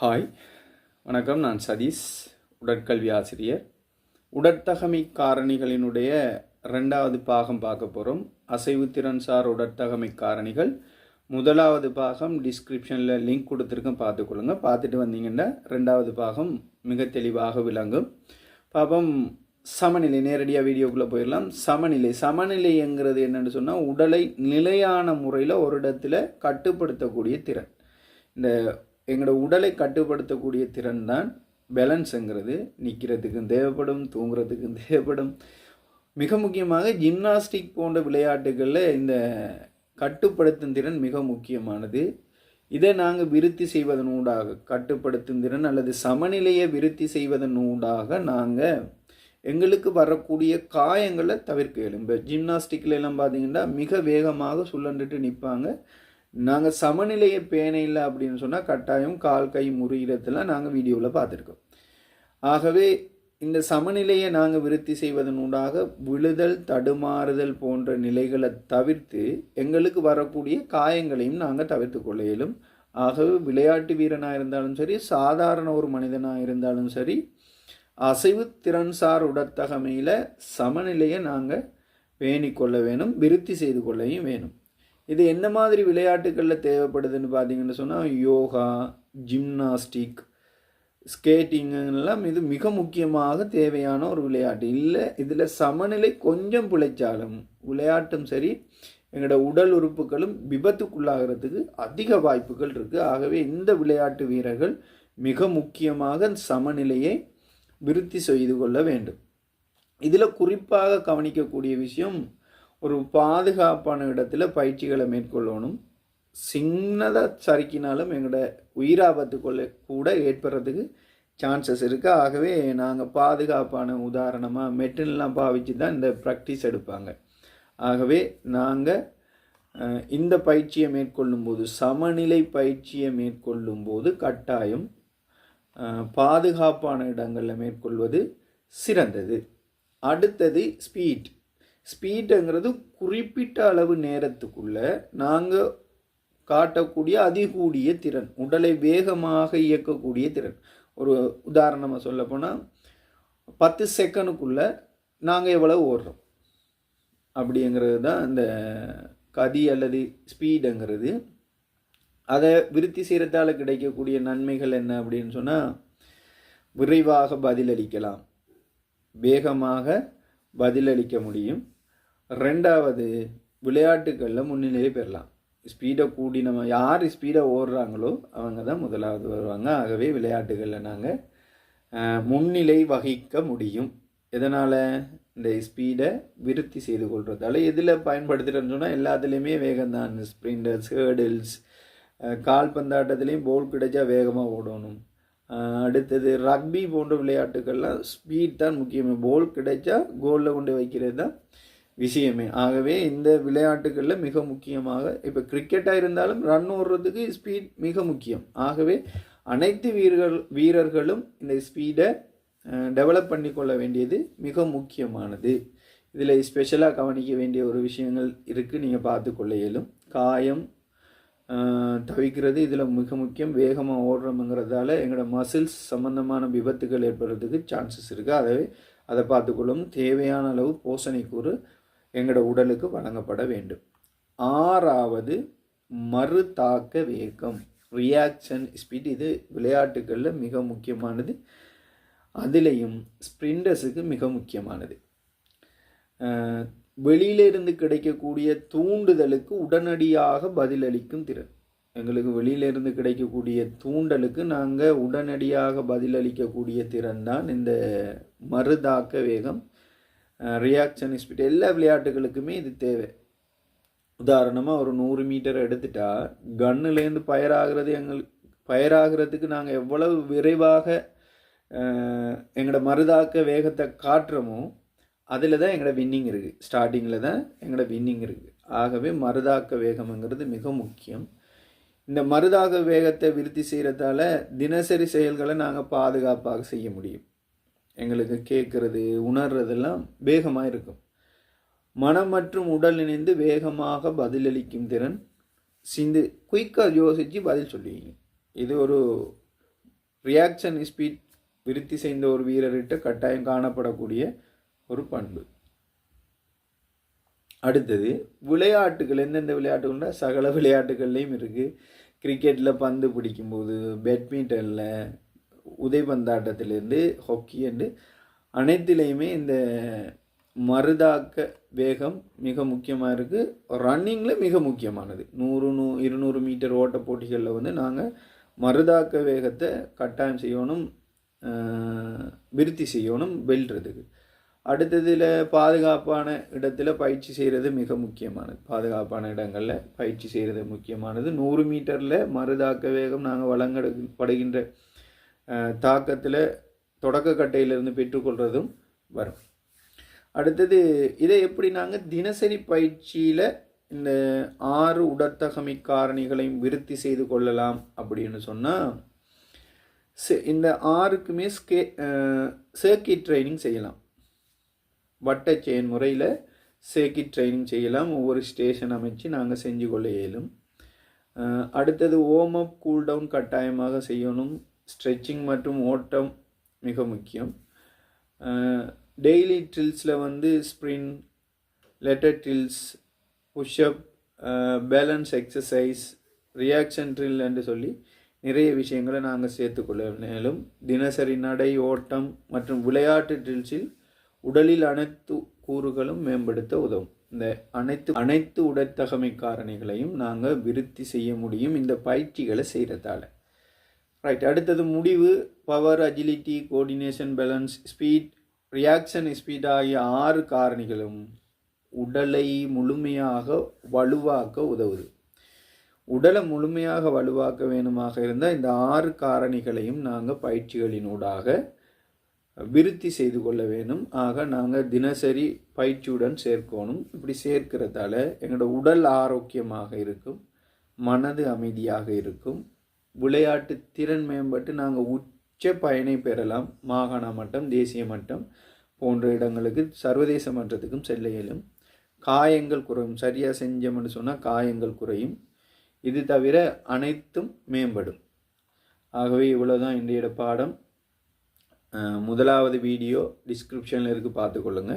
Hi வணக்கம் நான் சதீஷ் உடற்கல்வி ஆசிரியர். உடற்தகமை காரணிகளினுடைய ரெண்டாவது பாகம் பார்க்க போகிறோம் அசைவுத்திறன் சார் உடற்தகமை காரணிகள். முதலாவது பாகம் டிஸ்கிரிப்ஷனில் லிங்க் கொடுத்துருக்கேன் பார்த்துக்கொள்ளுங்க. பார்த்துட்டு வந்தீங்கன்னா ரெண்டாவது பாகம் மிக தெளிவாக விளங்கும். பாப்பம் சமநிலை நேரடியாக வீடியோக்குள்ளே போயிடலாம் சமநிலை. சமநிலைங்கிறது என்னென்னு சொன்னால் உடலை நிலையான முறையில் ஒரு இடத்துல கட்டுப்படுத்தக்கூடிய திறன். இந்த எங்களோட உடலை கட்டுப்படுத்தக்கூடிய திறன் தான் பேலன்ஸுங்கிறது. நிற்கிறதுக்கும் தேவைப்படும் தூங்குறதுக்கும் தேவைப்படும். மிக முக்கியமாக ஜிம்னாஸ்டிக் போன்ற விளையாட்டுகளில் இந்த கட்டுப்படுத்தும் திறன் மிக முக்கியமானது. இதை நாங்கள் விருத்தி செய்வதன் ஊடாக கட்டுப்படுத்தும் திறன் அல்லது சமநிலையை விருத்தி செய்வதன் ஊடாக நாங்கள் எங்களுக்கு வரக்கூடிய காயங்களை தவிர்க்க எழும்ப ஜிம்னாஸ்டிக்ல எல்லாம் பார்த்தீங்கன்னா மிக வேகமாக சுழண்டுட்டு நிற்பாங்க நாங்கள் சமநிலையை பேணை இல்லை அப்படின்னு சொன்னால் கட்டாயம் கால் கை முறிகிறதுலாம் நாங்கள் வீடியோவில் பார்த்துருக்கோம். ஆகவே இந்த சமநிலையை நாங்கள் விருத்தி செய்வதனூடாக விழுதல் தடுமாறுதல் போன்ற நிலைகளை தவிர்த்து எங்களுக்கு வரக்கூடிய காயங்களையும் நாங்கள் தவிர்த்து கொள்ள இயலும். ஆகவே விளையாட்டு வீரனாக இருந்தாலும் சரி சாதாரண ஒரு மனிதனாக இருந்தாலும் சரி அசைவு திறன்சார் உடத்தகமையில் சமநிலையை நாங்கள் பேணிக்கொள்ள வேணும் விருத்தி செய்து கொள்ளையும் வேணும். இது என்ன மாதிரி விளையாட்டுகளில் தேவைப்படுதுன்னு பார்த்தீங்கன்னு சொன்னால் யோகா ஜிம்னாஸ்டிக் ஸ்கேட்டிங்கெல்லாம் இது மிக முக்கியமாக தேவையான ஒரு விளையாட்டு. இல்லை இதில் சமநிலை கொஞ்சம் பிழைச்சாலும் விளையாட்டும் சரி எங்களோட உடல் உறுப்புகளும் விபத்துக்குள்ளாகிறதுக்கு அதிக வாய்ப்புகள் இருக்குது ஆகவே இந்த விளையாட்டு வீரர்கள் மிக முக்கியமாக சமநிலையை விருத்தி செய்து கொள்ள வேண்டும். இதில் குறிப்பாக கவனிக்கக்கூடிய விஷயம் ஒரு பாதுகாப்பான இடத்துல பயிற்சிகளை மேற்கொள்ளணும். சின்னதாக சறுக்கினாலும் எங்களோட உயிராபத்து கொள்ள கூட ஏற்படுறதுக்கு சான்சஸ் இருக்குது ஆகவே நாங்கள் பாதுகாப்பான உதாரணமாக மெட்டின்லாம் பாவிச்சு தான் இந்த ப்ராக்டிஸ் எடுப்பாங்க. ஆகவே நாங்கள் இந்த பயிற்சியை மேற்கொள்ளும்போது சமநிலை பயிற்சியை மேற்கொள்ளும்போது கட்டாயம் பாதுகாப்பான இடங்களில் மேற்கொள்வது சிறந்தது. அடுத்தது ஸ்பீட் ஸ்பீடுங்கிறது குறிப்பிட்ட அளவு நேரத்துக்குள்ள நாங்கள் காட்டக்கூடிய அதிகூடிய திறன் உடலை வேகமாக இயக்கக்கூடிய திறன். ஒரு உதாரணமாக சொல்லப்போனால் பத்து செகண்டுக்குள்ளே நாங்கள் எவ்வளோ ஓடுறோம்? அப்படிங்கிறது தான் இந்த கதி அல்லது ஸ்பீடுங்கிறது. அதை விருத்தி செய்கிறதால கிடைக்கக்கூடிய நன்மைகள் என்ன அப்படின்னு சொன்னால் விரைவாக பதிலளிக்கலாம். வேகமாக பதிலளிக்க முடியும். ரெண்டாவது விளையாட்டுகளில் முன்னிலையை பெறலாம். ஸ்பீடை கூடி நம்ம யார் ஸ்பீடாக ஓடுறாங்களோ அவங்க தான் முதலாவது வருவாங்க. ஆகவே விளையாட்டுகளில் நாங்கள் முன்னிலை வகிக்க முடியும். எதனால்? இந்த ஸ்பீடை விருத்தி செய்து கொள்றதால. எதில் பயன்படுத்துகிறேன்னு சொன்னால் எல்லாத்துலேயுமே வேகம் தான் ஸ்ப்ரிண்டர்ஸ் ஹேர்டில்ஸ் கால்பந்தாட்டத்துலேயும் போல் கிடைச்சா வேகமாக ஓடணும். அடுத்தது ரக்பி போன்ற விளையாட்டுகள்லாம் ஸ்பீட் தான் முக்கியமே. போல் கிடைச்சா கோலில் கொண்டு வைக்கிறது தான் விஷயமே. ஆகவே இந்த விளையாட்டுகளில் மிக முக்கியமாக இப்போ கிரிக்கெட்டாக இருந்தாலும் ரன் ஓடுறதுக்கு ஸ்பீட் மிக முக்கியம். ஆகவே அனைத்து வீரர்கள் வீரர்களும் இந்த ஸ்பீடை டெவலப் பண்ணி கொள்ள வேண்டியது மிக முக்கியமானது. இதில் ஸ்பெஷலாக கவனிக்க வேண்டிய ஒரு விஷயங்கள் இருக்குது நீங்கள் பார்த்து கொள்ள இயலும். காயம் தவிக்கிறது இதில் மிக முக்கியம். வேகமாக ஓடுறோம்ங்கிறதால எங்களோட மசில்ஸ் சம்மந்தமான விபத்துகள் ஏற்படுறதுக்கு சான்சஸ் இருக்குது அதை அதை பார்த்துக்கொள்ளும் தேவையான அளவு போஷணைக்கூறு எங்களோட உடலுக்கு வழங்கப்பட வேண்டும். ஆறாவது மறுதாக்க வேகம். ரியாக்ஷன் ஸ்பீட் இது விளையாட்டுகளில் மிக முக்கியமானது. அதிலையும் ஸ்ப்ரிண்டர்ஸுக்கு மிக முக்கியமானது. வெளியிலிருந்து கிடைக்கக்கூடிய தூண்டுதலுக்கு உடனடியாக பதிலளிக்கும் திறன். எங்களுக்கு வெளியிலிருந்து கிடைக்கக்கூடிய தூண்டலுக்கு நாங்கள் உடனடியாக பதிலளிக்கக்கூடிய திறன் தான் இந்த மறுதாக்க வேகம். ரியாக்ஷன் ஸ்பீட் எல்லா விளையாட்டுகளுக்குமே இது தேவை. உதாரணமாக ஒரு நூறு மீட்டர் எடுத்துட்டா கன்னுலேருந்து பயராகிறது எங்களுக்கு பயராகிறதுக்கு நாங்கள் எவ்வளவு விரைவாக எங்களோட மருதாக்க வேகத்தை காட்டுறோமோ அதில் தான் எங்களோட வின்னிங் இருக்குது ஸ்டார்டிங்கில் தான் எங்களோட வின்னிங் இருக்குது ஆகவே மருதாக்க வேகம்ங்கிறது மிக முக்கியம். இந்த மருதாக வேகத்தை விருத்தி செய்கிறதால தினசரி செயல்களை நாங்கள் பாதுகாப்பாக செய்ய முடியும். எங்களுக்கு கேட்குறது உணர்றதெல்லாம் வேகமாக இருக்கும் மனம் மற்றும் உடல் இணைந்து வேகமாக பதிலளிக்கும் திறன் சிந்து குயிக்காக யோசித்து பதில் சொல்லுவீங்க. இது ஒரு ரியாக்ஷன் ஸ்பீட் விருத்தி செய்த ஒரு வீரர்கிட்ட கட்டாயம் காணப்படக்கூடிய ஒரு பண்பு. அடுத்தது விளையாட்டுகள் எந்தெந்த விளையாட்டுகள்னா சகல விளையாட்டுகள்லேயும் இருக்குது கிரிக்கெட்டில் பந்து பிடிக்கும்போது பேட்மிண்டனில் உதைபந்தாட்டத்திலேருந்து ஹாக்கி என்று அனைத்திலையுமே இந்த மருதாக்க வேகம் மிக முக்கியமாக இருக்குது ரன்னிங்கில் மிக முக்கியமானது. நூறு நூ இருநூறு மீட்டர் ஓட்ட போட்டிகளில் வந்து நாங்கள் மருதாக்க வேகத்தை கட்டாயம் செய்யணும் விருத்தி செய்யணும் வெல்றதுக்கு. அடுத்ததில் பாதுகாப்பான இடத்துல பயிற்சி செய்கிறது மிக முக்கியமானது. பாதுகாப்பான இடங்களில் பயிற்சி செய்கிறது முக்கியமானது. நூறு மீட்டரில் மருதாக்க வேகம் நாங்கள் வழங்கப்படுகின்ற தாக்கத்தில் தொடக்க கட்டையிலிருந்து பெற்றுக்கொள்வதும் வரும். அடுத்தது இதை எப்படி நாங்கள் தினசரி பயிற்சியில் இந்த ஆறு உடற்தகமை காரணிகளையும் விருத்தி செய்து கொள்ளலாம் அப்படின்னு சொன்னால் இந்த ஆறுக்குமே ஸ்கே சர்க்கிட் ட்ரைனிங் செய்யலாம். வட்ட செயின் முறையில் சர்க்கிட் ட்ரைனிங் செய்யலாம். ஒவ்வொரு ஸ்டேஷன் அமைச்சு நாங்கள் செஞ்சு கொள்ள இயலும். அடுத்தது ஓம் அப் கூல் டவுன் கட்டாயமாக செய்யணும். ஸ்ட்ரெச்சிங் மற்றும் ஓட்டம் மிக முக்கியம். டெய்லி ட்ரில்ஸில் வந்து sprint ladder drills pushup balance exercise reaction drill என்று சொல்லி நிறைய விஷயங்களை நாங்கள் சேர்த்துக்கொள்ள மேலும் தினசரி நடை ஓட்டம் மற்றும் விளையாட்டு ட்ரில்ஸில் உடலில் அனைத்து கூறுகளும் மேம்படுத்த உதவும். இந்த அனைத்து அனைத்து உடற்தகமை காரணிகளையும் நாங்கள் விருத்தி செய்ய முடியும் இந்த பயிற்சிகளை செய்கிறதால ரைட் அடுத்தது முடிவு power agility coordination balance speed reaction speed ஆகிய ஆறு காரணிகளும் உடலை முழுமையாக வலுவாக்க உதவுது. உடலை முழுமையாக வலுவாக்க வேணுமாக இருந்தால் இந்த ஆறு காரணிகளையும் நாங்கள் பயிற்சிகளினூடாக விருத்தி செய்து கொள்ள வேணும். ஆக நாங்கள் தினசரி பயிற்சியுடன் சேர்க்கணும். இப்படி சேர்க்கிறதால எங்களோட உடல் ஆரோக்கியமாக இருக்கும் மனது அமைதியாக இருக்கும். விளையாட்டு திறன் மேம்பட்டு நாங்கள் உச்ச பயனை பெறலாம். மாகாண மட்டம் தேசிய மட்டம் போன்ற இடங்களுக்கு சர்வதேச மன்றத்துக்கும் செல்ல இயலும். காயங்கள் குறையும். சரியாக செஞ்சோம்னு சொன்னால் காயங்கள் குறையும். இது தவிர அனைத்தும் மேம்படும். ஆகவே இவ்வளோதான் இன்றைய பாடம். முதலாவது வீடியோ டிஸ்கிரிப்ஷனில் இருக்குது பார்த்துக்கொள்ளுங்க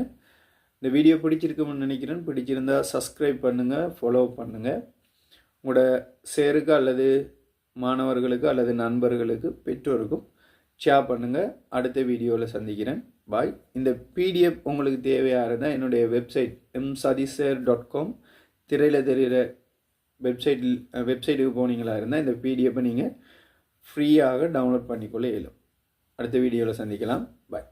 இந்த வீடியோ பிடிச்சிருக்கும்னு நினைக்கிறேன். பிடிச்சிருந்தா சப்ஸ்கிரைப் பண்ணுங்கள் ஃபாலோ பண்ணுங்கள் உங்களோட சேருக்கு அல்லது மாணவர்களுக்கு அல்லது நண்பர்களுக்கு பெற்றோருக்கும் ஷேர் பண்ணுங்கள் அடுத்த வீடியோவில் சந்திக்கிறேன். பாய் இந்த பிடிஎஃப் உங்களுக்கு தேவையாக இருந்தால் என்னுடைய website M Satheesar dot com திரையில் தெரிகிற வெப்சைட்டில் வெப்சைட்டுக்கு போனீங்களா இருந்தால் இந்த பிடிஎஃப்பை நீங்கள் ஃப்ரீயாக டவுன்லோட் பண்ணிக்கொள்ள இயலும். அடுத்த வீடியோவில் சந்திக்கலாம். பாய்